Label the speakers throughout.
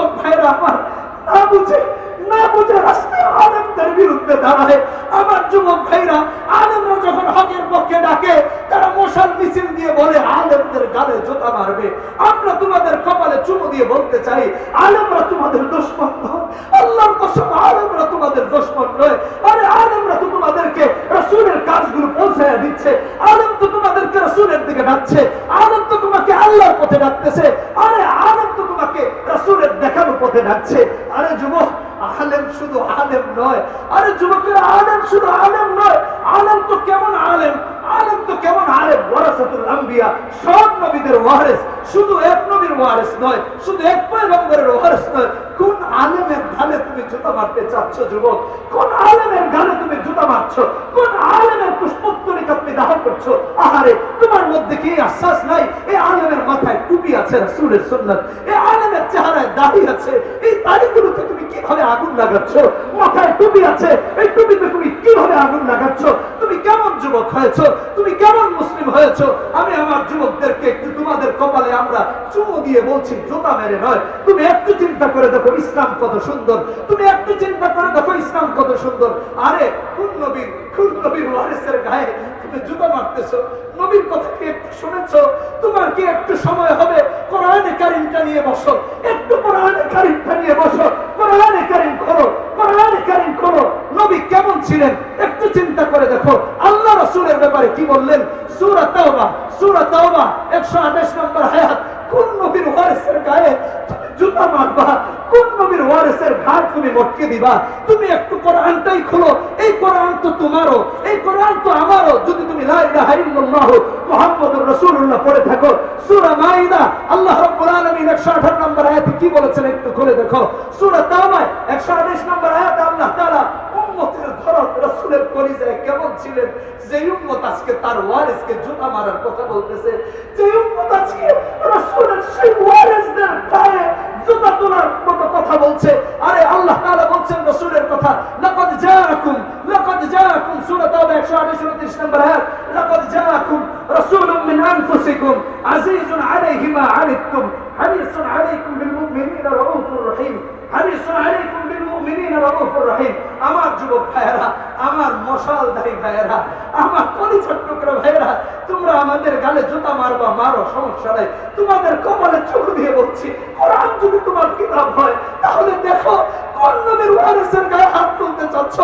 Speaker 1: যুবক ভাইরা আমার, না বুঝে না বুঝে রাস্তায় আলেমদের বিরুদ্ধে দাঁড়ায় আমার যুবক ভাইরা আলেমরা যখন হকের পক্ষে ডাকে, তারা মশাল মিছিল দিয়ে বলে, আলেমদের গালে জোতা মারবে। আমরা তোমাদের কপালে চুমু দিয়ে বলতে চাই, আলেমরা তোমাদের দুশ্মন আল্লাহর কসম, আলেমরা তোমাদের দুশ্মন নয়। আরে আলেমরা তো তোমাদেরকে রাসূলের কাজগুলো পৌঁছায় দিচ্ছে। আলেম তো তোমাদেরকে রাসূলের দিকে ডাকছে। আলেম তো তোমাকে আল্লাহর পথে ডাকতেছে। আরে আলেম তো তোমাকে রাসূলের দেখানো পথে ডাকছে আরে যুবক, আলেম শুধু আলেম নয়। আরে যুবকের আলেম শুধু আলেম নয়। আলেম তো কেমন আলেম? আলেম তো কেমন আলেম? ওয়ারাসাতুল আম্বিয়া সব নবীদের ওয়ারিস। শুধু এক নবীর ওয়ারিস নয়, শুধু এক পয়গম্বরের ওয়ারিস নয়। কোন আলেমের গালে তুমি জুতা মারতে চাচ্ছ যুবক? কোন আলেমের গালে তুমি জুতা মারছো? কোন আলেমের পুষ্পোত্তরিক আপনি দাহ করছ? আহারে, তোমার মধ্যে কি আশ্বাস নাই? এই আলেমের মাথায় টুপি আছে রাসূলের সুন্নাত। এই আলেমের চেহারায় দাড়ি আছে। এই দাড়িগুলোতে তুমি কীভাবে আগুন লাগাচ্ছ? মাথায় টুপি আছে। এই টুপিতে তুমি কীভাবে আগুন লাগাচ্ছ? তুমি কেমন যুবক হয়েছো? তুমি কেমন মুসলিম হয়েছো? আমি আমার যুবকদেরকে একটু তোমাদের কপালে আমরা চুমু দিয়ে বলছি, জোতা মেরে নয়। তুমি একটু চিন্তা করে দেখো ইসলাম কত সুন্দর। তুমি একটু চিন্তা করে দেখো ইসলাম কত সুন্দর। আরে, কোন নবীর কোন নবীর ওয়ারিসের গায়ে তুমি জুতা মারতেছো? নবীর কথা কি একটু শুনেছো? তোমার কি একটু সময় হবে? কোরআনে কারিমটা নিয়ে বসো। কোরআনে কেমন ছিলেন? একটু চিন্তা করে দেখো। আল্লাহ রাসূলের ব্যাপারে কি বললেন? সূরা তাওবা সূরা তাওবা 128 নম্বর আয়াত। কোন নবীর ওয়ারিসের গায়ে জুতা মারবা কোন নবীর ওয়ারিসের ঘাট তুমি মটকে দিবা? তুমি একটু কোরআনটাই খোলো, এই কোরআন তো তোমারও, এই কোরআন তো আমারও। যদি তুমি লা ইলাহা ইল্লাল্লাহ মুহাম্মাদুর রাসূলুল্লাহ পড়ে থাকো, সূরা মাইদা আল্লাহ রাব্বুল আলামিন 118 নম্বর আয়াতে কি বলেছেন একটু খুলে দেখো। সূরা তাওবা 128 নম্বর আয়াতে আল্লাহ তাআলা উম্মতের ধরত রাসূলের কলিজায় কেমন ছিলেন? যে উম্মত আজকে তার ওয়ারিসকে জুতা মারার কথা বলতেছে, যে উম্মত আজকে রাসূলের সেই ওয়ারিসদের গায়ে জুতা তোলার মতো কথা বলছে। আরে আল্লাহ তাআলা বলছেন রাসূলের কথা, লাকাদ জাআকুম লাকাদ জাআকুম সূরা তাওবা 128 নম্বর আয়াত, লাকাদ জাআকুম রাসূলুম মিন আনফুসিকুম আজিজুন আলাইহি মা হারিসুন আলাইকুম বিল রাউফুর রহিম, হারিসুন আলাইকুম বিল রাউফুর রহিম। আমার যুবক ভাইয়েরা, আমার ভাইয়েরা, আমার কলিজার টুকরা ভাইয়েরা, তোমরা আমাদের গালে জুতা মারবা, মারো, সমস্যা নাই। তোমাদের কপালে চোখ দিয়ে বলছি কিতাব হয়, তাহলে দেখো, কোন নবীর ওয়ারিসের গায়ে হাত তুলতে চাচ্ছ?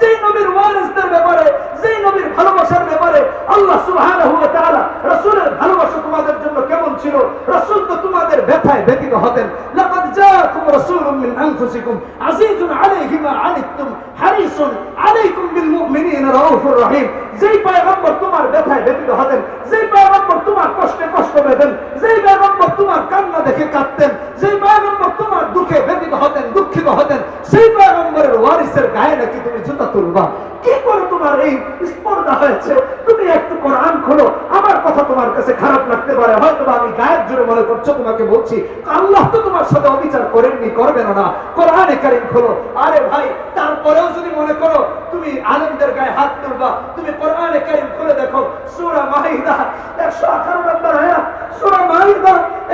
Speaker 1: যেই নবীর ওয়ারিসদের ব্যাপারে, যেই নবীর ভালোবাসার ব্যাপারে আল্লাহ সুবহানাহু ওয়া তাআলা রাসূলের ভালোবাসা তোমাদের জন্য কেমন ছিল? রাসূল তো তোমাদের ব্যথায় ব্যতীত হতেন। লাকাদ জাআকুম রাসূলুম মিন আনফুসিকুম আজিজুন আলাইহি মা আনিতুম হারিসুন আলাইকুম বিল মুমিনিনা রাউফুর রহিম। যেই পয়গম্বর তোমার ব্যথায় ব্যতীত হতেন, যেই পয়গম্বর তোমার কষ্টে কষ্ট পেতেন, যেই তোমার কান্না দেখে কাঁদতেন, যেই পয়গম্বর তোমার দুঃখে ব্যতীত হতেন, দুঃখিত হতেন, সেই পয়গম্বরের ওয়ারিসের গায়ে নাকি তুমি জুতা তুলবা। কি করে তোমার এই স্পর্ধা হয়েছে? তুমি একটু কোরআন খোলো আমার কথা তোমার কাছে খারাপ লাগতে পারে। হয়তো আমি গায়ের জুড়ে মনে করছ, তোমাকে বলছি, আল্লাহ তো তোমার সাথে অবিচার করেননি, করবেন না। কোরআনে কারিম খোলো আরে ভাই, তারপরেও যদি মনে করো, তুমি আলেমদের গায়ে হাত তুলবা, তুমি কোরআনে কারিম খুলে দেখো, সূরা একশো 118 নম্বর আয়াত, সূরা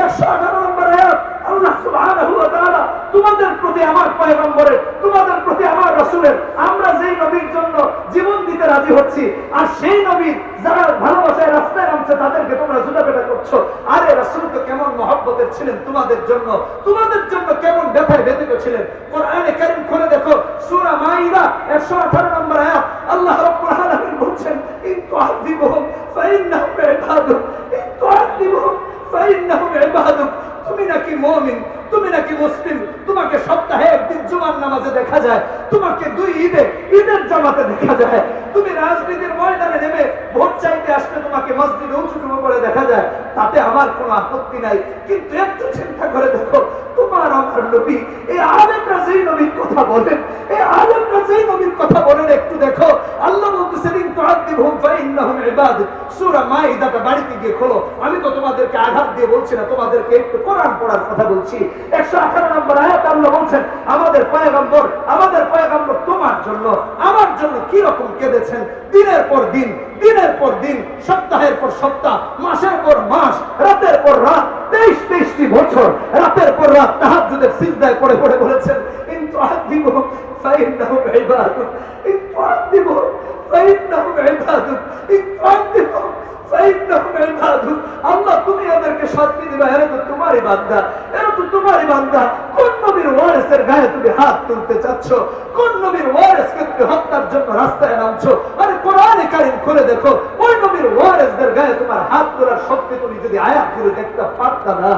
Speaker 1: একশো 118 নম্বর আয়াত। আল্লাহ তাআলা তোমাদের প্রতি আমার পয়গম্বরের, তোমাদের প্রতি আমার রাসূলের, আমরা যেই নবীর জন্য জীবন দিতে রাজি হচ্ছি, আর সেই নবীর যারা ভালোবাসায় রাস্তায় নামছে, তাদেরকে তোমরা জুতা পেটা করছ। আরে রাসূল তো কেমন মহব্বতের ছিলেন তোমাদের জন্য তোমাদের জন্য কেমন ব্যথায় ব্যতীত ছিলেন। কোরআনে কারীম খুলে দেখো, সূরা মাইদা 118 নম্বর আয়াত, আল্লাহ রাব্বুল আলামিন বলছেন, ইন তুআযিবুহুম, ফাইন্নাহুম ইবাদুক, ইন তুআযিবুহুম, ফাইন্নাহুম ইবাদুক। তুমি নাকি মমিন? তুমি নাকি মুসলিম? তোমাকে সপ্তাহে একদিন জুমার নামাজে দেখা যায়। তোমাকে দুই ঈদে ঈদের জামাতে দেখা যায়। তুমি রাজনীতির ময়দানে নেমে ভোট চাইতে আসলে তোমাকে মসজিদে উঁচু করে দেখা যায়। তাতে আমার কোনো আপত্তি নাই। কিন্তু একটু চিন্তা করে দেখো, তোমার আমার নবী, এই আলেমরা যেই নবীর কথা বলেন। এই আলেমরা যেই নবীর কথা বলেন, একটু দেখো। আল্লাহ বাড়িতে গিয়ে খোলো। আমি তো তোমাদেরকে আঘাত দিয়ে বলছি না, তোমাদেরকে একটু কোরআন পড়ার কথা বলছি। 118 নম্বর আয়াত আল্লাহ বলছেন, আমাদের পয়গম্বর, আমাদের তোমার জন্য জন্য কি রকম কেঁদেছেন? দিনের পর দিন, দিনের পর দিন, সপ্তাহের পর সপ্তাহ, মাসের পর মাস, রাতের পর রাত, তেইশ তেইশটি বছর, রাতের পর রাত তাহাজুদের সিজদায় পড়ে পড়ে বলেছেন কিন্তু আর দিব ইন তুআযিবুহুম ফাইন্নাহুম ইবাদুক ইন তুআযিবুহুম ফাইন্নাহুম ইবাদুক আল্লাহ, তুমি এদেরকে শাস্তি দিবা। এরা তো তোমারই বান্দা। এরা তো তোমারই বান্দা। কোন নবীর ওয়ারিসের গায়ে তুমি হাত তুলতে চাচ্ছ? কোন নবীর ওয়ারিসকে তুমি হত্যার জন্য রাস্তায় নামছো? আরে কোরআনে কারিম খুলে দেখো, ওই নবীর ওয়ারিসদের গায়ে তোমার হাত তোলার শক্তি তুমি যদি আয়াত করে দেখতে পারতা না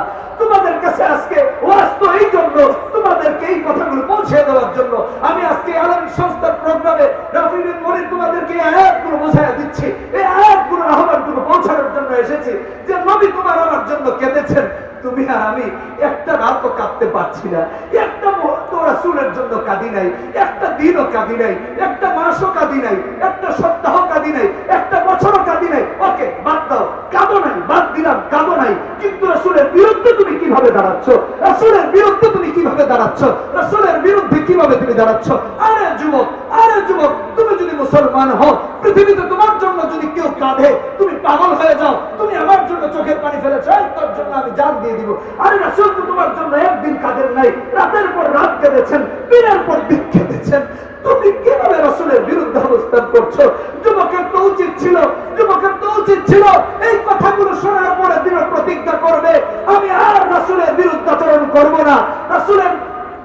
Speaker 1: তোমাদের কাছে আজকে ওয়াজ এই জন্য, তোমাদেরকে এই কথাগুলো পৌঁছে দেওয়ার জন্য আমি আজকে আলমী সংস্থার প্রোগ্রামে রাফি বিন তোমাদেরকে এই আয়াতগুলো বোঝায় দিচ্ছি। এই আয়াতগুলো আহ্বানগুলো পৌঁছানোর জন্য এসেছি যে নবী তোমার আমার জন্য কেঁদেছেন। তুমি আর আমি একটা রাতও কাঁদতে পারছি না। একটা মুহূর্ত রাসূলের জন্য কাঁদি নাই, একটা দিনও কাঁদি নাই, একটা মাসও কাঁদি নাই, একটা সপ্তাহ কাঁদি নাই, একটা বছরও কাঁদি নাই। ওকে, বাদ দাও, কাঁদো নাই বাদ দিলাম কাঁদো নাই। কিন্তু রাসূলের বিরুদ্ধে তুমি কীভাবে দাঁড়াচ্ছ? রাসূলের বিরুদ্ধে তুমি কীভাবে দাঁড়াচ্ছ? রাসূলের বিরুদ্ধে কীভাবে তুমি দাঁড়াচ্ছ? আরে যুবক আরে যুবক, তুমি যদি মুসলমান হও, পৃথিবীতে তোমার জন্য যদি কেউ কাঁদে, তুমি পাগল হয়ে যাও, তুমি আমার জন্য চোখের পানি ফেলেছো তোর জন্য আমি জান দিয়ে দিব। আরে রাসূল তো তোমার জন্য একদিন কাঁদেন নাই, রাতের পর রাত কেঁদেছেন, দিনের পর দিন কেঁদেছেন। তুমি কীভাবে রাসূলের বিরুদ্ধে অবস্থান করছ? যুবকের তো উচিত ছিল, যুবকের তো উচিত ছিল, এই কথাগুলো শোনার পরে দিনের প্রতিজ্ঞা করবে, আমি আর রাসূলের বিরুদ্ধে আচরণ করব না। রাসূলের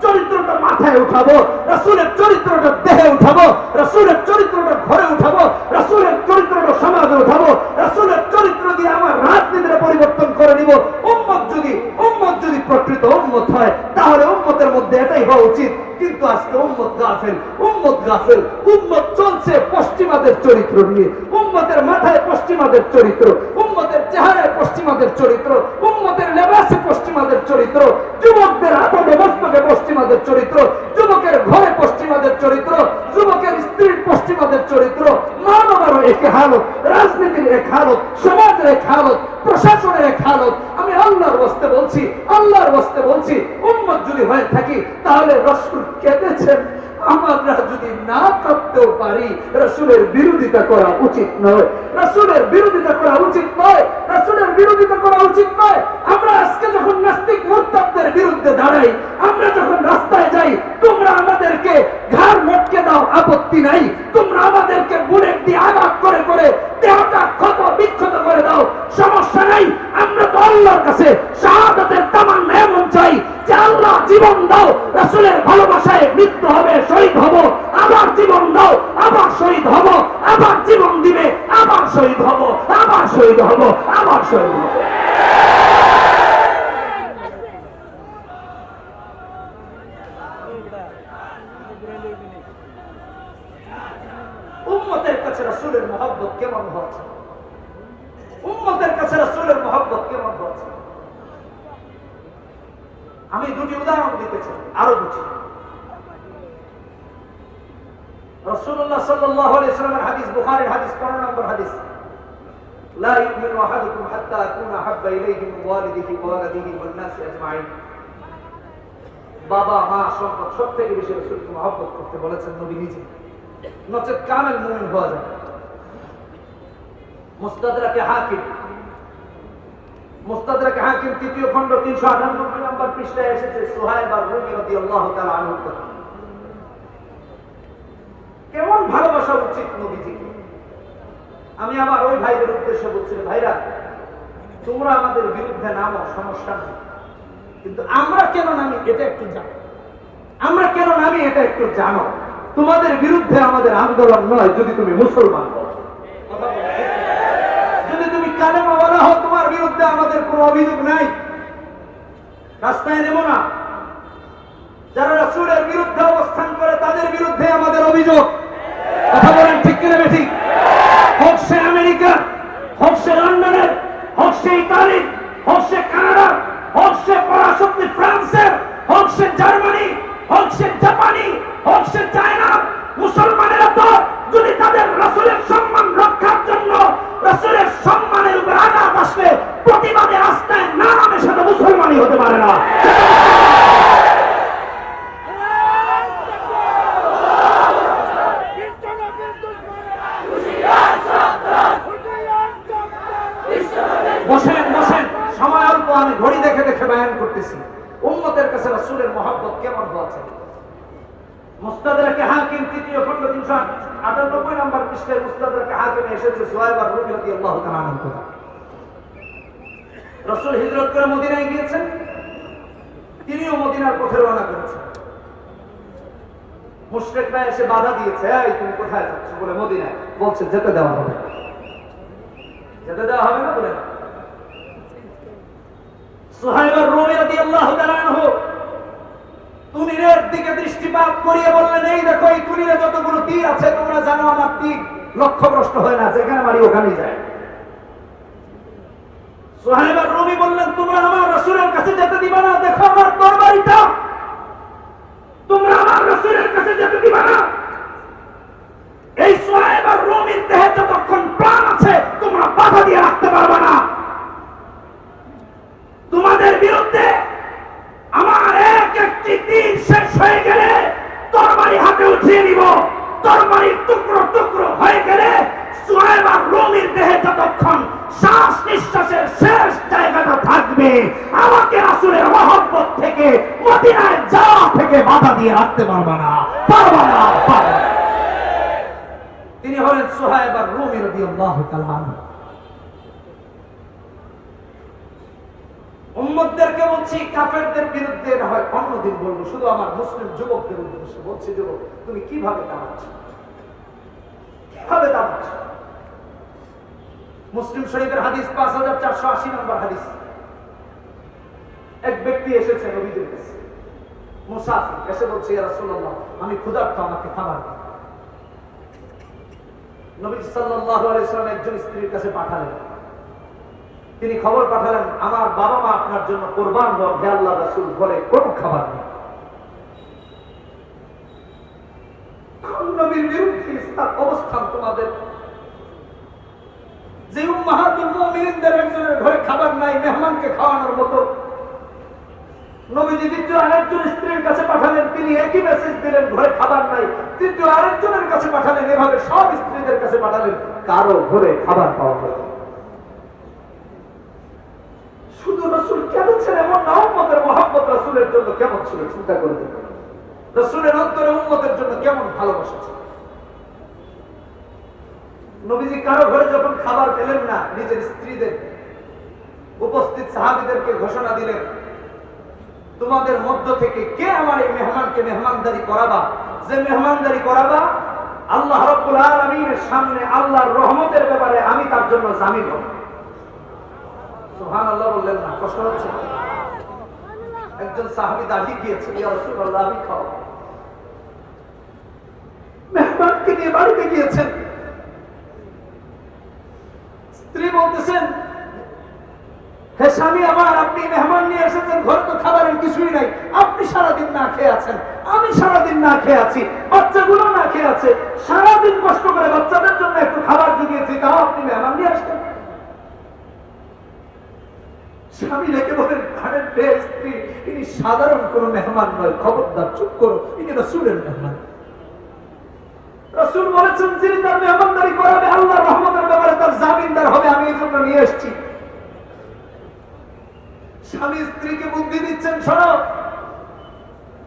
Speaker 1: চরিত্রটা মাথায় উঠাবো, রাসূলের চরিত্রটা দেহে উঠাবো, রাসূলের চরিত্রটা ঘরে উঠাবো, রাসূলের চরিত্রটা সমাজে উঠাবো, রাসূলের চরিত্র দিয়ে আমার রাজনীতির পরিবর্তন করে নিব। উম্মত যদি উম্মত যদি প্রকৃত উম্মত হয়, তাহলে উম্মতের মধ্যে এটাই হওয়া উচিত। কিন্তু আজকে উম্মত গাফেল উম্মত গাফেল। উম্মত চলছে পশ্চিমাদের চরিত্র নিয়ে। উম্মতের মাথায় পশ্চিমাদের চরিত্র। উম্মতের চেহারায় পশ্চিমাদের চরিত্র, উম্মতের লেবাসে পশ্চিমাদের চরিত্র, যুবকদের বস্ত্রে পশ্চিমাদের চরিত্র, যুবকের ঘরে পশ্চিমাদের চরিত্র, যুবকের স্ত্রীর পশ্চিমাদের চরিত্র, মানবেরও এক হালত, রাজনীতির এক হালত, সমাজের এক হালত, প্রশাসনের এক হালত। আমি আল্লাহর বস্তে বলছি, আল্লাহর বস্তে বলছি উম্মত যদি হয়ে থাকি, তাহলে রসুল কেঁদেছেন। আমরা যদি না কাঁদতেও পারি, রসুলের বিরোধিতা করা উচিত নয়। রসুলের বিরোধিতা করা উচিত নয়। রসুলের বিরোধিতা করা উচিত নয়। আমরা আজকে যখন নাস্তিক মোত্তাবদের বিরুদ্ধে দাঁড়াই, আমরা যখন রাস্তায় যাই, তোমরা আমাদেরকে ঘাড় মটকে দাও, আপত্তি নাই। তোমরা আমাদেরকে বুলেট দিয়ে আঘাত করে করে দেহটা ক্ষত বিক্ষত করে দাও। সমস্যা নাই। আমরা তো আল্লাহর কাছে শাহাদাতের তামান্না এমন চাই যে আল্লাহ জীবন দাও রাসূলের ভালোবাসায় মৃত্যু হবে শহীদ হব আবার জীবন দাও আবার শহীদ হব আবার জীবন দিবে আবার শহীদ হব আবার শহীদ হব আবার শহীদ হব উম্মতের কাছে রাসূলের মহব্বত কেমন হচ্ছে উম্মতের কাছে রাসূলের মহব্বত কেমন হচ্ছে আমি দুটি উদাহরণ দিতে চাই আরো দুটি রাসূলুল্লাহ সাল্লাল্লাহু আলাইহি সাল্লামের হাদিস বুখারীর হাদিস 15 নম্বর হাদিস لا يؤمن احدكم حتى اكون احب اليه من والده وولده والناس اجمعين বাবা মা সম্পদ সব থেকে বেশি রসুলকে মহব্বত করতে বলেছেন নবী নিজে নচেত কামেল মুমিন হওয়া যায় মুস্তাদরাকে হাকিম মুস্তাদরাকে হাকিম তৃতীয় খণ্ড তিনশো আটানব্বই নম্বর পৃষ্ঠায় এসেছে, সোহাইব রুমি আনহুর কথা কেমন ভালোবাসা উচিত নবীজিকে? আমি আমার ওই ভাইদের উদ্দেশ্যে বলছি, ভাইরা, তোমরা আমাদের বিরুদ্ধে নামো, সমস্যা নেই। কিন্তু আমরা কেন নামি, এটা একটু জানো। আমরা কেন নামি, এটা একটু জানো। তোমাদের বিরুদ্ধে আমাদের আন্দোলন নয় যদি তুমি মুসলমান হও কথা বলো, ঠিক না? যদি তুমি কালেমা বলা হও তোমার বিরুদ্ধে আমাদের কোনো অভিযোগ নাই। রাস্তায় নেব না যারা রাসূলের বিরুদ্ধে অবস্থান করে তাদের বিরুদ্ধে আমাদের অভিযোগ কথা বলেন ঠিক কিনা বেঠিক হোক সে আমেরিকা হোক সে লন্ডনের হোক সে ইতালি হোক সে কানাডা হোক সে পরাশক্তি ফ্রান্সের হোক সে জার্মানি হোক সে জাপানি হোক সে চায়না মুসলমানেরা তো যদি তাদের রাসূলের সম্মান রক্ষার জন্য কেমন হওয়া চাই মুস্তাদরাকে হাকিম তৃতীয় খণ্ড তিনশো আটানব্বই নম্বর পৃষ্ঠে মুস্তাদরাকে হাকিমে এসেছে আর আল্লাহ কথা। হিজরত করে মদিনায় গিয়েছেন। তিনিও মদিনার পথে রওনা করেছেন। এসে বাধা দিয়েছে, এই, তুমি কোথায় যাচ্ছ? বলে মদিনায়। বলছে, যেতে দেওয়া হবে। যেতে দেওয়া হবে না বলে আনহু তুনিরের দিকে দৃষ্টিপাত করিয়ে বললেন, এই দেখো, এই তুনিরে যতগুলো তীর আছে, তোমরা জানো আমার তীর। লক্ষ্যভ্রষ্ট হয় না, যেখানে মারি ওখানেই যায়। রুমি বললেন, তোমরা আমার কাছে যেতে দিবা না, দেখো আমার তরবারিটা। তোমরা আমার কাছে যেতে দিবা না। এই সোহাইবার রুমির দেহে যতক্ষণ প্রাণ আছে, তোমরা বাধা দিয়ে রাখতে পারবে না। তোমাদের বিরুদ্ধে আমার এক একটি তীর শেষ হয়ে গেলে তরবারি হাতে উঠিয়ে নিব। তরবারির টুকরো টুকরো হয়ে গেলে সোয়েব আর রোমির দেহে যতক্ষণ শ্বাস নিঃশ্বাসের শেষ জায়গাটা থাকবে, আমাকে আসলে মহব্বত থেকে, মদিনায় যাওয়া থেকে বাধা দিয়ে রাখতে পারবা না। পারবা না তিনি হলেন সোহেব আর রুমি রবি আল্লাহ আনহু। বলছি, কাফেরদের বিরুদ্ধে না হয় অন্যদিন বলব, শুধু আমার মুসলিম যুবকদের উদ্দেশ্যে বলছি, যুবক, তুমি কীভাবে দাঁড়াচ্ছ? কীভাবে দাঁড়াচ্ছ? মুসলিম শরীফের হাদিস পাঁচ হাজার চারশো আশি নম্বর হাদিস। এক ব্যক্তি এসেছে নবীদের কাছে, মুসাফির, এসে বলছে রাসূলুল্লাহ, আমি ক্ষুধার্ত, আমাকে খাবার নবী সাল্লাল্লাহু আলাইহি একজন স্ত্রীর কাছে পাঠালেন। তিনি খবর পাঠালেন, আমার বাবা মা আপনার জন্য কোরবান হন হে আল্লাহ রাসূল ঘরে কোনো খাবার নেই। নবীর বিরুদ্ধে অবস্থান তোমাদের? যে একজনের ঘরে খাবার নাই, মেহমানকে খাওয়ানোর মতো। নবীজি দ্বিতীয় আরেকজন স্ত্রীর কাছে পাঠালেন, তিনি একই মেসেজ দিলেন, ঘরে খাবার নাই। তৃতীয় আরেকজনের কাছে পাঠালেন, এভাবে সব স্ত্রীদের কাছে পাঠালেন, কারও ঘরে খাবার পাওয়া গেল না। শুধু রসুল উম্মতের মহাব্বত রসুলের জন্য কেমন ছিল? চিন্তা করে দেখুন। রসুলের অন্তরে উম্মতের জন্য কেমন ভালোবাসা ছিল? নবীজি কারও ঘরে যখন খাবার পেলেন না, নিজের স্ত্রীদের, উপস্থিত সাহাবিদেরকে ঘোষণা দিলেন, তোমাদের মধ্য থেকে কে আমার এই মেহমানকে মেহমানদারি করাবা? যে মেহমানদারি করাবা, আল্লাহ রব্বুল আলামিনের সামনে আল্লাহর রহমতের ব্যাপারে আমি তার জন্য জামিন হব। সুবহান আল্লাহ বললেন না কষ্ট হচ্ছে একজন সাহাবী দাঁড়িয়ে গিয়েছে, ইয়া রাসূলুল্লাহ, আমি খাও মেহমানকে নিয়ে বাড়িতে গিয়েছেন। স্ত্রী বলতেছেন, হে স্বামী আমার আপনি মেহমান নিয়ে এসেছেন, ঘরে তো খাবারের কিছুই নাই। আপনি সারাদিন না খেয়ে আছেন, আমি সারাদিন না খেয়ে আছি, বাচ্চাগুলো না খেয়ে আছে। সারাদিন কষ্ট করে বাচ্চাদের জন্য একটু খাবার জুগিয়েছি তাও আপনি মেহমান নিয়ে আসতেন স্বামী রেখে বলেন ঘরের স্ত্রী ইনি সাধারণ কোনো মেহমান নয়, খবরদার, চুপ করো ইনি রসুলের মেহমান। রসুল বলেছেন, যিনি তার মেহমানদারি করাবে আল্লাহ রহমতের ব্যাপারে তার জামিনদার হবে, আমি এই জন্য নিয়ে এসেছি। স্বামী স্ত্রীকে বুদ্ধি দিচ্ছেন, শোনো,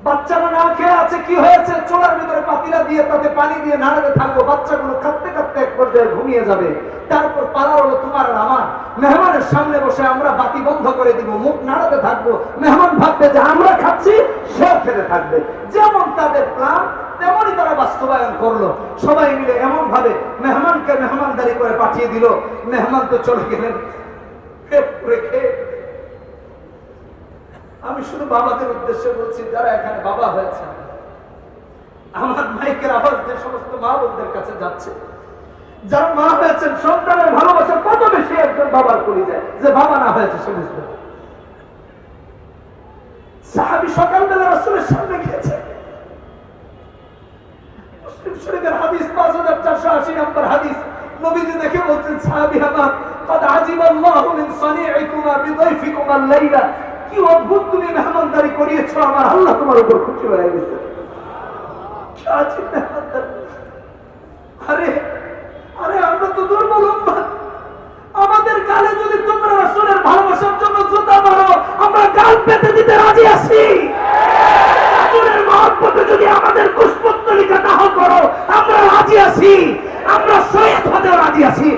Speaker 1: বাচ্চারা না খেয়ে আছে, কি হয়েছে? চোলার ভিতরে পাতিলা দিয়ে তাতে পানি দিয়ে নাড়াতে থাকব বাচ্চাগুলো কাঁদতে কাঁদতে এক পর্যায়ে ঘুমিয়ে যাবে। তারপর পালার হলো তোমার আর আমার। মেহমানের সামনে বসে আমরা বাতি বন্ধ করে দিব, মুখ নাড়াতে থাকব। মেহমান ভাববে যে আমরা খাচ্ছি, সে খেতে থাকবে। যেমন তাদের প্ল্যান তেমনই তারা বাস্তবায়ন করল। সবাই মিলে এমন ভাবে মেহমানকে মেহমানদারি করে পাঠিয়ে দিল। মেহমান তো চলে গেলেন। আমি শুধু বাবাদের উদ্দেশ্যে বলছি, যারা এখানে বাবা হয়েছে, আমার মাইকের আওয়াজ যে সমস্ত মা বোনদের কাছে যাচ্ছে যারা মা হয়েছেন সন্তানের ভালোবাসা কত বেশি একজন বাবার করি যায় যে বাবা না হয়েছে সে বুঝবে না। সাহাবি সকালবেলা রসুলের সামনে গিয়েছে মুসলিম শরীফের হাদিস পাঁচ হাজার চারশো আশি নম্বর হাদিস নবীজি দেখে বলছেন সাহাবি আমার قد عجب الله من صنيعكما بضيفكما الليلة কি অদ্ভুত তুমি মেহমানদারি করিয়েছো আমার আল্লাহ তোমার উপর খুশি হয়ে গেছে কি আজীব মেহমানদারি। আরে আরে আমরা তো আমাদের গালে যদি তোমরা রাসূলের ভালোবাসার জন্য জুতা মারো, আমরা গাল পেতে দিতে রাজি আছি। যদি আমাদের কুশপুত্তলিকা দাহ করো, আমরা রাজি আছি। আমরা শহীদ হতেও রাজি আছি।